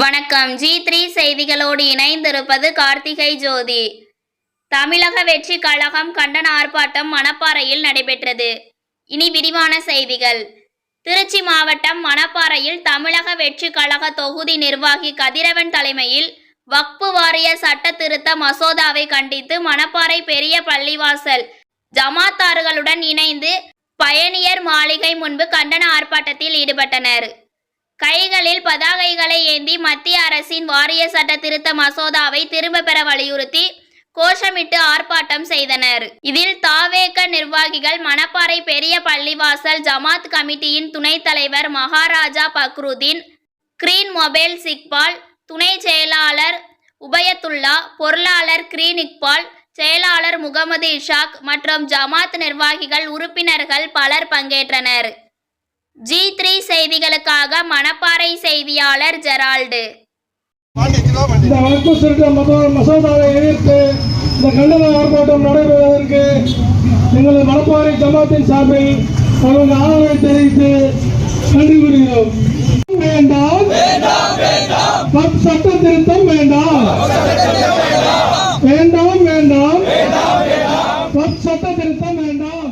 வணக்கம். G three செய்திகளோடு இணைந்திருப்பது கார்த்திகை ஜோதி. தமிழக வெற்றி கழகம் கண்டன ஆர்ப்பாட்டம் மணப்பாறையில் நடைபெற்றது. இனி விரிவான செய்திகள். திருச்சி மாவட்டம் மணப்பாறையில் தமிழக வெற்றி கழக தொகுதி நிர்வாகி கதிரவன் தலைமையில் வக்பு வாரிய சட்ட திருத்த மசோதாவை கண்டித்து மணப்பாறை பெரிய பள்ளிவாசல் ஜமாத்தார்களுடன் இணைந்து பயணியர் மாளிகை முன்பு கண்டன ஆர்ப்பாட்டத்தில் ஈடுபட்டனர். கைகள் பதாகைகளை ஏந்தி மத்திய அரசின் வாரிய சட்ட திருத்த மசோதாவை திரும்ப பெற வலியுறுத்தி கோஷமிட்டு ஆர்ப்பாட்டம் செய்தனர். இதில் தாவேக நிர்வாகிகள் மணப்பாறை பெரிய பள்ளிவாசல் ஜமாத் கமிட்டியின் துணைத் தலைவர் மகாராஜா பக்ருதீன் கிரீன் மொபைல் சிக்பால் துணை செயலாளர் உபயத்துல்லா பொருளாளர் கிரீன் இக்பால் செயலாளர் முகமது இஷாக் மற்றும் ஜமாத் நிர்வாகிகள் உறுப்பினர்கள் பலர் பங்கேற்றனர். ஜி த்ரீ செய்திகளுக்காக மணப்பாறை செய்தியாளர் ஜெரால்டு. இந்த வகுப்பு திருத்த மசோதாவை எதிர்த்து இந்த கண்டன ஆர்ப்பாட்டம் நடைபெறுவதற்கு எங்களது மணப்பாறை ஜமாத்தின் சார்பில் தமது ஆதரவை தெரிவித்து நன்றி வேண்டாம். சட்ட திருத்தம் வேண்டாம். வேண்டாம் வேண்டாம். சட்ட திருத்தம் வேண்டாம்.